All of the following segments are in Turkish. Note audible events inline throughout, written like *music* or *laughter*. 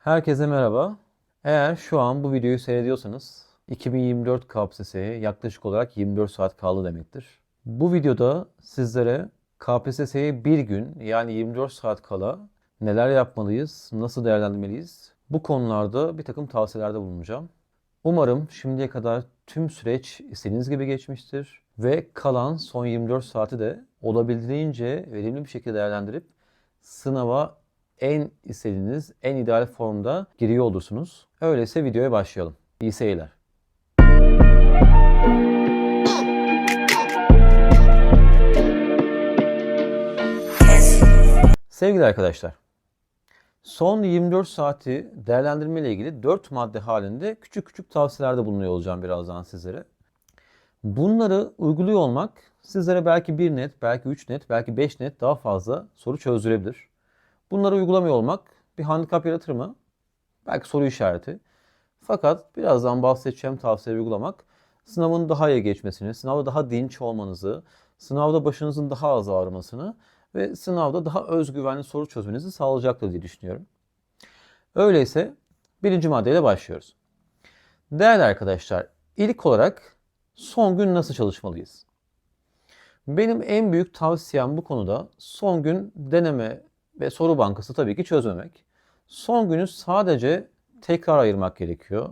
Herkese merhaba. Eğer şu an bu videoyu seyrediyorsanız 2024 KPSS'ye yaklaşık olarak 24 saat kaldı demektir. Bu videoda sizlere KPSS'ye bir gün yani 24 saat kala neler yapmalıyız, nasıl değerlendirmeliyiz bu konularda bir takım tavsiyelerde bulunacağım. Umarım şimdiye kadar tüm süreç istediğiniz gibi geçmiştir ve kalan son 24 saati de olabildiğince verimli bir şekilde değerlendirip sınava en istediğiniz, en ideal formda giriyor olursunuz. Öyleyse videoya başlayalım. İyi seyirler. Sevgili arkadaşlar, son 24 saati değerlendirme ile ilgili 4 madde halinde küçük küçük tavsiyelerde bulunuyor olacağım birazdan sizlere. Bunları uyguluyor olmak sizlere belki 1 net, belki 3 net, belki 5 net daha fazla soru çözdürebilir. Bunları uygulamıyor olmak bir handikap yaratır mı? Belki soru işareti. Fakat birazdan bahsedeceğim tavsiyeleri uygulamak sınavın daha iyi geçmesini, sınavda daha dinç olmanızı, sınavda başınızın daha az ağrımasını ve sınavda daha özgüvenli soru çözmenizi sağlayacaktır diye düşünüyorum. Öyleyse birinci maddeyle başlıyoruz. Değerli arkadaşlar, ilk olarak son gün nasıl çalışmalıyız? Benim en büyük tavsiyem bu konuda son gün deneme ve soru bankası tabii ki çözmemek. Son günü sadece tekrar ayırmak gerekiyor.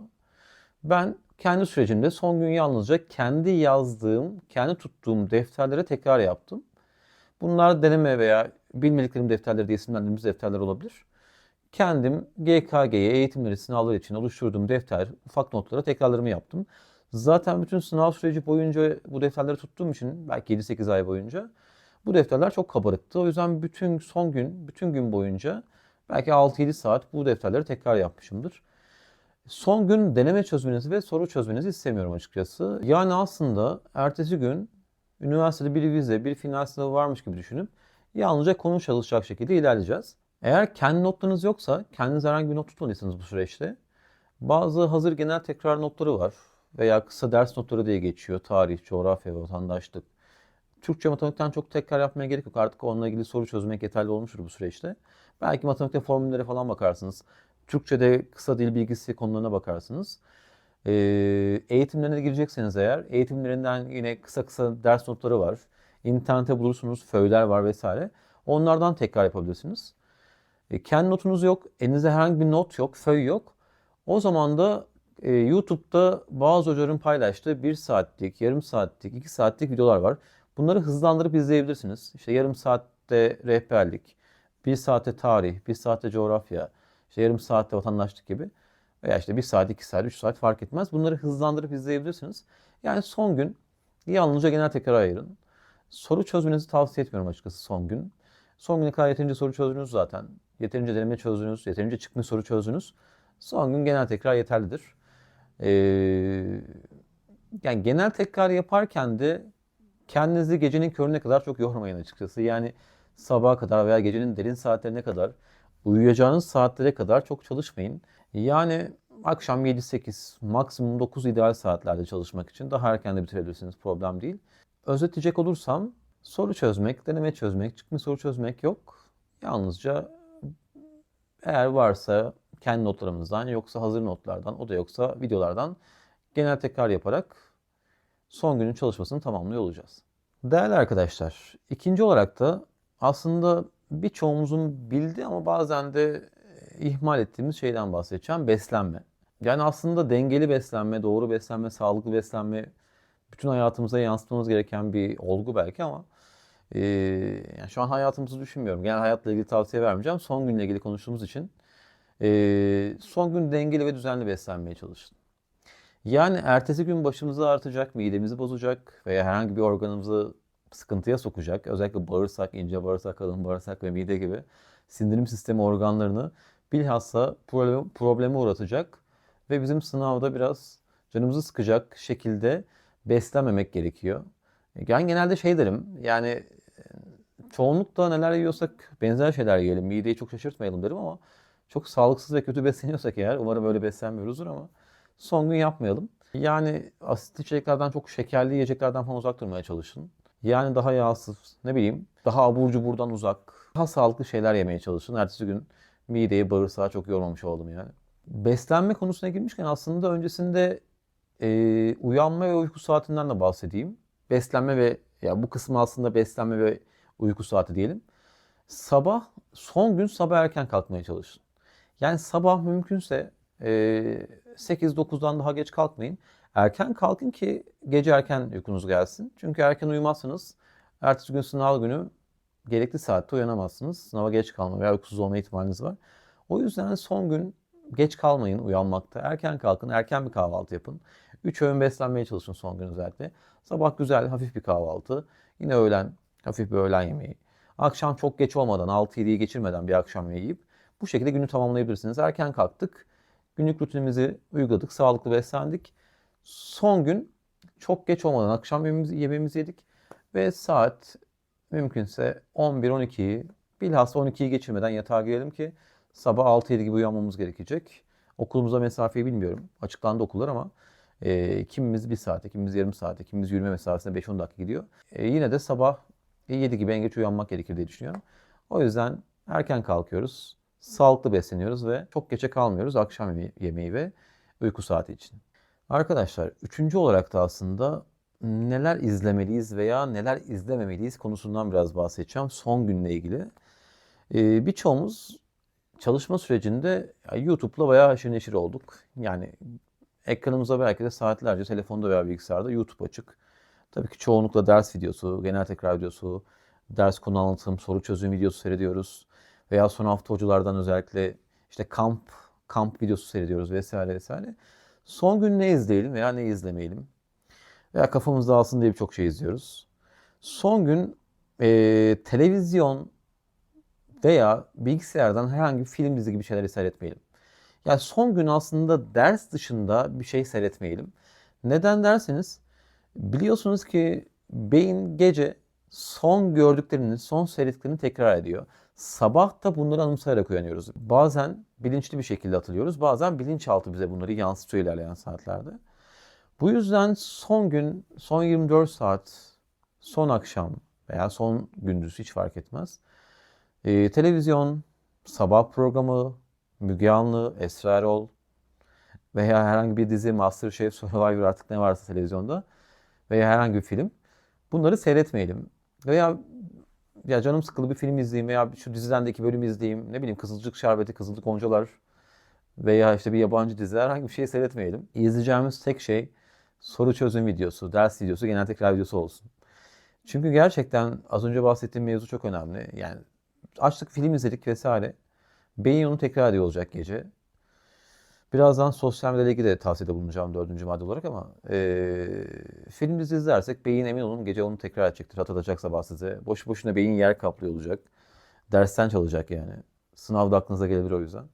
Ben kendi sürecimde son gün yalnızca kendi yazdığım, kendi tuttuğum defterlere tekrar yaptım. Bunlar deneme veya bilmediklerim defterleri diye isimlendirdiğimiz defterler olabilir. Kendim GKG'ye eğitimleri, sınavlar için oluşturduğum defter, ufak notlara tekrarlarımı yaptım. Zaten bütün sınav süreci boyunca bu defterleri tuttuğum için belki 7-8 ay boyunca bu defterler çok kabarıktı. O yüzden bütün son gün, bütün gün boyunca belki 6-7 saat bu defterleri tekrar yapmışımdır. Son gün deneme çözmenizi ve soru çözmenizi istemiyorum açıkçası. Yani aslında ertesi gün üniversitede bir vize, bir final sınavı varmış gibi düşünüp yalnızca konu çalışacak şekilde ilerleyeceğiz. Eğer kendi notlarınız yoksa, kendiniz herhangi bir not tutmadıysanız bu süreçte bazı hazır genel tekrar notları var veya kısa ders notları diye geçiyor. Tarih, coğrafya vatandaşlık. Türkçe matematikten çok tekrar yapmaya gerek yok. Artık onunla ilgili soru çözmek yeterli olmuştur bu süreçte. Belki matematikte formüllere falan bakarsınız. Türkçe'de kısa dil bilgisi konularına bakarsınız. Ee, eğitimlerine girecekseniz eğer eğitimlerinden yine kısa kısa ders notları var. İnternette bulursunuz, föyler var vesaire. Onlardan tekrar yapabilirsiniz. E, kendi notunuz yok, elinizde herhangi bir not yok, föy yok. O zaman da e, YouTube'da bazı hocaların paylaştığı 1 saatlik, yarım saatlik, 2 saatlik videolar var. Bunları hızlandırıp izleyebilirsiniz. İşte yarım saatte rehberlik, 1 saatte tarih, 1 saatte coğrafya, işte yarım saatte vatandaşlık gibi. Veya işte 1 saat, 2 saat, 3 saat fark etmez. Bunları hızlandırıp izleyebilirsiniz. Yani son gün yalnızca genel tekrar ayırın. Soru çözmenizi tavsiye etmiyorum açıkçası son gün. Son güne kadar yeterince soru çözdünüz zaten. Yeterince deneme çözdünüz, yeterince çıkmış soru çözdünüz. Son gün genel tekrar yeterlidir. Ee, yani genel tekrar yaparken de kendinizi gecenin körüne kadar çok yormayın açıkçası. Yani sabaha kadar veya gecenin derin saatlerine kadar uyuyacağınız saatlere kadar çok çalışmayın. Yani akşam 7-8 maksimum 9 ideal saatlerde çalışmak için daha erken de bitirebilirsiniz problem değil. Özetleyecek olursam soru çözmek, deneme çözmek, çıkmış soru çözmek yok. Yalnızca eğer varsa kendi notlarımızdan yoksa hazır notlardan o da yoksa videolardan genel tekrar yaparak son günün çalışmasını tamamlıyor olacağız. Değerli arkadaşlar, ikinci olarak da aslında birçoğumuzun bildiği ama bazen de ihmal ettiğimiz şeyden bahsedeceğim. Beslenme. Yani aslında dengeli beslenme, doğru beslenme, sağlıklı beslenme bütün hayatımıza yansıtmamız gereken bir olgu belki ama e, yani şu an hayatımızı düşünmüyorum. Genel hayatla ilgili tavsiye vermeyeceğim. Son günle ilgili konuştuğumuz için e, son gün dengeli ve düzenli beslenmeye çalışın. Yani ertesi gün başımızı artacak, midemizi bozacak veya herhangi bir organımızı sıkıntıya sokacak. Özellikle bağırsak, ince bağırsak, kalın bağırsak ve mide gibi sindirim sistemi organlarını bilhassa problem, probleme uğratacak ve bizim sınavda biraz canımızı sıkacak şekilde beslenmemek gerekiyor. Ben genelde şey derim yani çoğunlukla neler yiyorsak benzer şeyler yiyelim. Mideyi çok şaşırtmayalım derim ama çok sağlıksız ve kötü besleniyorsak eğer umarım öyle beslenmiyoruzdur ama son gün yapmayalım. Yani asitli içeceklerden çok şekerli yiyeceklerden falan uzak durmaya çalışın. Yani daha yağsız, ne bileyim, daha abur cuburdan uzak, daha sağlıklı şeyler yemeye çalışın. Ertesi gün mideyi, bağırsağı çok yormamış oldum yani. Beslenme konusuna girmişken aslında öncesinde e, uyanma ve uyku saatinden de bahsedeyim. Beslenme ve ya bu kısmı aslında beslenme ve uyku saati diyelim. Sabah son gün sabah erken kalkmaya çalışın. Yani sabah mümkünse 8-9'dan daha geç kalkmayın. Erken kalkın ki gece erken uykunuz gelsin. Çünkü erken uyumazsanız ertesi gün sınav günü gerekli saatte uyanamazsınız. Sınava geç kalma veya uykusuz olma ihtimaliniz var. O yüzden son gün geç kalmayın uyanmakta. Erken kalkın, erken bir kahvaltı yapın. 3 öğün beslenmeye çalışın son gün özellikle. Sabah güzel, hafif bir kahvaltı. Yine öğlen, hafif bir öğlen yemeği. Akşam çok geç olmadan, 6-7'yi geçirmeden bir akşam yemeği yiyip bu şekilde günü tamamlayabilirsiniz. Erken kalktık, günlük rutinimizi uyguladık, sağlıklı beslendik. Son gün çok geç olmadan akşam yemeğimizi, yemeğimizi yedik ve saat mümkünse 11-12'yi bilhassa 12'yi geçirmeden yatağa girelim ki sabah 6-7 gibi uyanmamız gerekecek. Okulumuza mesafeyi bilmiyorum. Açıklandı okullar ama e, kimimiz 1 saate, kimimiz yarım saate, kimimiz yürüme mesafesine 5-10 dakika gidiyor. E, yine de sabah 7 gibi en geç uyanmak gerekir diye düşünüyorum. O yüzden erken kalkıyoruz, sağlıklı besleniyoruz ve çok geçe kalmıyoruz akşam yemeği ve uyku saati için. Arkadaşlar üçüncü olarak da aslında neler izlemeliyiz veya neler izlememeliyiz konusundan biraz bahsedeceğim son günle ilgili. Ee, birçoğumuz çalışma sürecinde YouTube'la bayağı haşır neşir olduk. Yani ekranımıza belki de saatlerce telefonda veya bilgisayarda YouTube açık. Tabii ki çoğunlukla ders videosu, genel tekrar videosu, ders konu anlatım, soru çözüm videosu seyrediyoruz. Veya son hafta hocalardan özellikle işte kamp kamp videosu seyrediyoruz vesaire vesaire. Son gün ne izleyelim veya ne izlemeyelim? Veya kafamız dağılsın diye birçok şey izliyoruz. Son gün e, televizyon veya bilgisayardan herhangi bir film dizi gibi şeyleri seyretmeyelim. Yani son gün aslında ders dışında bir şey seyretmeyelim. Neden derseniz biliyorsunuz ki beyin gece son gördüklerini, son seyrettiklerini tekrar ediyor. Sabah da bunları anımsayarak uyanıyoruz. Bazen bilinçli bir şekilde hatırlıyoruz. Bazen bilinçaltı bize bunları yansıtıyor ilerleyen saatlerde. Bu yüzden son gün, son 24 saat, son akşam veya son gündüz hiç fark etmez. Ee, televizyon, sabah programı, Müge Anlı, Esra Erol veya herhangi bir dizi Masterchef, Survivor artık ne varsa televizyonda veya herhangi bir film. Bunları seyretmeyelim. Veya ya canım sıkılı bir film izleyeyim veya şu diziden de bölüm izleyeyim. Ne bileyim Kızılcık Şerbeti, Kızılcık Goncalar veya işte bir yabancı dizi herhangi bir şey seyretmeyelim. İzleyeceğimiz tek şey soru çözüm videosu, ders videosu, genel tekrar videosu olsun. Çünkü gerçekten az önce bahsettiğim mevzu çok önemli. Yani açtık film izledik vesaire. Beyin onu tekrar ediyor olacak gece. Birazdan sosyal medyayla ilgili de tavsiyede bulunacağım dördüncü madde olarak ama e, film dizi izlersek beyin emin olun gece onu tekrar edecektir. Hatırlatacak sabah size. Boş boşuna beyin yer kaplıyor olacak. Dersten çalacak yani. Sınavda aklınıza gelebilir o yüzden.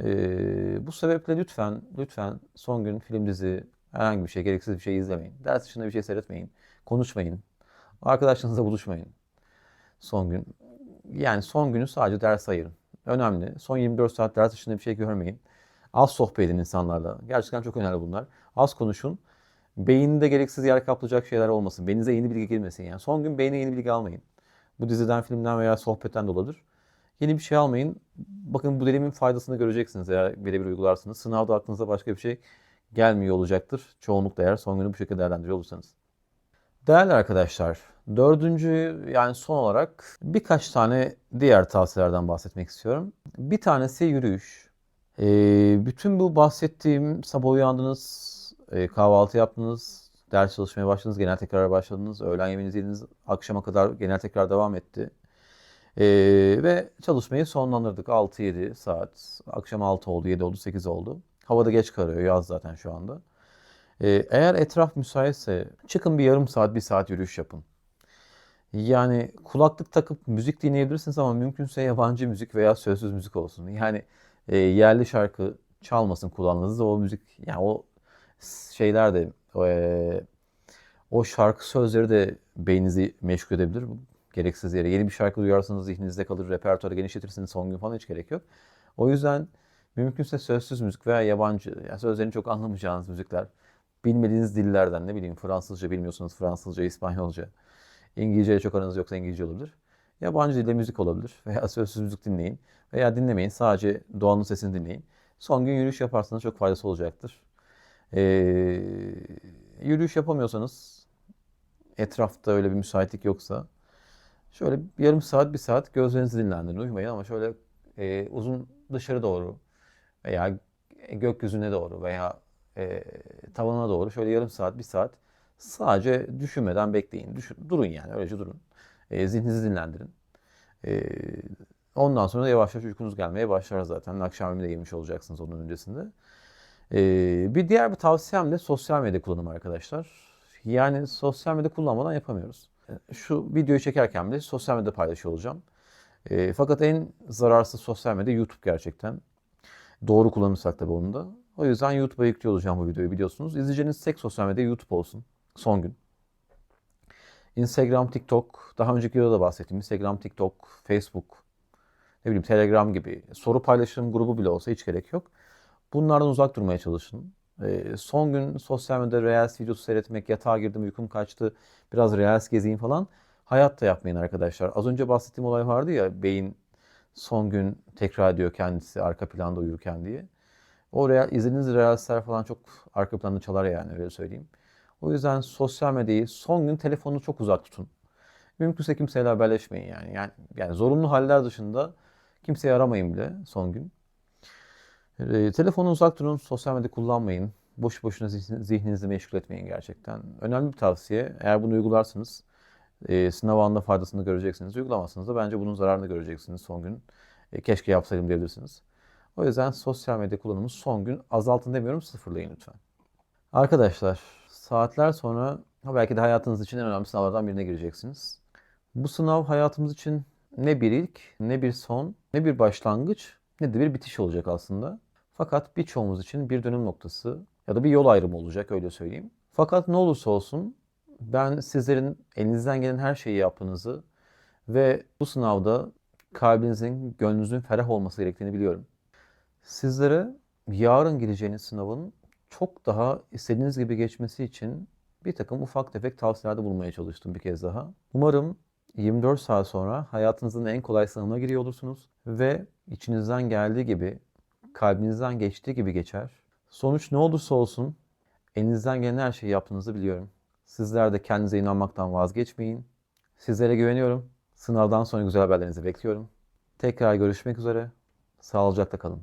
E, bu sebeple lütfen lütfen son gün film dizi herhangi bir şey gereksiz bir şey izlemeyin. Ders dışında bir şey seyretmeyin. Konuşmayın. Arkadaşlarınızla buluşmayın. Son gün. Yani son günü sadece ders ayırın. Önemli. Son 24 saat ders dışında bir şey görmeyin. Az sohbet edin insanlarla. Gerçekten çok önemli bunlar. Az konuşun. Beyninde gereksiz yer kaplayacak şeyler olmasın. Beyninize yeni bilgi girmesin yani. Son gün beyne yeni bilgi almayın. Bu diziden, filmden veya sohbetten doladır. Yeni bir şey almayın. Bakın bu dilimin faydasını göreceksiniz eğer birebir uygularsınız. Sınavda aklınıza başka bir şey gelmiyor olacaktır. Çoğunlukla eğer son günü bu şekilde değerlendiriyor olursanız. Değerli arkadaşlar, dördüncü yani son olarak birkaç tane diğer tavsiyelerden bahsetmek istiyorum. Bir tanesi yürüyüş. Ee, bütün bu bahsettiğim sabah uyandınız, e, kahvaltı yaptınız, ders çalışmaya başladınız, genel tekrara başladınız, öğlen yemeğinizi yediniz, akşama kadar genel tekrar devam etti. Ee, ve çalışmayı sonlandırdık. 6-7 saat, akşam 6 oldu, 7 oldu, 8 oldu. Havada geç karıyor, yaz zaten şu anda. Ee, eğer etraf müsaitse çıkın bir yarım saat, bir saat yürüyüş yapın. Yani kulaklık takıp müzik dinleyebilirsiniz ama mümkünse yabancı müzik veya sözsüz müzik olsun. Yani e, yerli şarkı çalmasın kulağınızda o müzik yani o şeyler de e, o şarkı sözleri de beyninizi meşgul edebilir. Gereksiz yere. Yeni bir şarkı duyarsanız zihninizde kalır, repertuarı genişletirsiniz son gün falan hiç gerek yok. O yüzden mümkünse sözsüz müzik veya yabancı, yani sözlerini çok anlamayacağınız müzikler, bilmediğiniz dillerden ne bileyim Fransızca bilmiyorsunuz Fransızca, İspanyolca, İngilizce çok aranız yoksa İngilizce olabilir. Yabancı dilde müzik olabilir *laughs* veya sözsüz müzik dinleyin veya dinlemeyin. Sadece doğanın sesini dinleyin. Son gün yürüyüş yaparsanız çok faydası olacaktır. Ee, yürüyüş yapamıyorsanız etrafta öyle bir müsaitlik yoksa şöyle yarım saat, bir saat gözlerinizi dinlendirin. Uyumayın ama şöyle e, uzun dışarı doğru veya gökyüzüne doğru veya e, tavana doğru şöyle yarım saat, bir saat sadece düşünmeden bekleyin. Düşün, durun yani öylece durun. E, zihninizi dinlendirin. E, ondan sonra yavaş yavaş uykunuz gelmeye başlar zaten. Akşam yemeğine yemiş olacaksınız onun öncesinde. E, bir diğer bir tavsiyem de sosyal medya kullanımı arkadaşlar. Yani sosyal medya kullanmadan yapamıyoruz. E, Şu videoyu çekerken bile sosyal medyada paylaşıyor olacağım. E, fakat en zararsız sosyal medya YouTube gerçekten. Doğru kullanırsak tabii onu da. O yüzden YouTube'a yüklüyor olacağım bu videoyu biliyorsunuz. İzleyeceğiniz tek sosyal medya YouTube olsun. Son gün. Instagram, TikTok, daha önceki videoda da bahsettim. Instagram, TikTok, Facebook, ne bileyim Telegram gibi soru paylaşım grubu bile olsa hiç gerek yok. Bunlardan uzak durmaya çalışın. Ee, son gün sosyal medyada Reels videosu seyretmek, yatağa girdim uykum kaçtı, biraz Reels gezeyim falan. Hayatta yapmayın arkadaşlar. Az önce bahsettiğim olay vardı ya beyin son gün tekrar ediyor kendisi arka planda uyurken diye. O real, izlediğiniz Reels'ler falan çok arka planda çalar yani öyle söyleyeyim. O yüzden sosyal medyayı son gün telefonunu çok uzak tutun. Mümkünse kimseyle haberleşmeyin yani. Yani, yani zorunlu haller dışında kimseyi aramayın bile son gün. E, telefonu uzak durun, sosyal medya kullanmayın. Boş boşuna zihni- zihninizi meşgul etmeyin gerçekten. Önemli bir tavsiye. Eğer bunu uygularsanız e, sınav anında faydasını göreceksiniz. Uygulamazsanız da bence bunun zararını göreceksiniz son gün. E, keşke yapsaydım diyebilirsiniz. O yüzden sosyal medya kullanımı son gün azaltın demiyorum sıfırlayın lütfen. Arkadaşlar saatler sonra belki de hayatınız için en önemli sınavlardan birine gireceksiniz. Bu sınav hayatımız için ne bir ilk, ne bir son, ne bir başlangıç, ne de bir bitiş olacak aslında. Fakat birçoğumuz için bir dönüm noktası ya da bir yol ayrımı olacak öyle söyleyeyim. Fakat ne olursa olsun ben sizlerin elinizden gelen her şeyi yaptığınızı ve bu sınavda kalbinizin, gönlünüzün ferah olması gerektiğini biliyorum. Sizlere yarın gireceğiniz sınavın çok daha istediğiniz gibi geçmesi için bir takım ufak tefek tavsiyelerde bulunmaya çalıştım bir kez daha. Umarım 24 saat sonra hayatınızın en kolay sınavına giriyor olursunuz ve içinizden geldiği gibi, kalbinizden geçtiği gibi geçer. Sonuç ne olursa olsun elinizden gelen her şeyi yaptığınızı biliyorum. Sizler de kendinize inanmaktan vazgeçmeyin. Sizlere güveniyorum. Sınavdan sonra güzel haberlerinizi bekliyorum. Tekrar görüşmek üzere. Sağlıcakla kalın.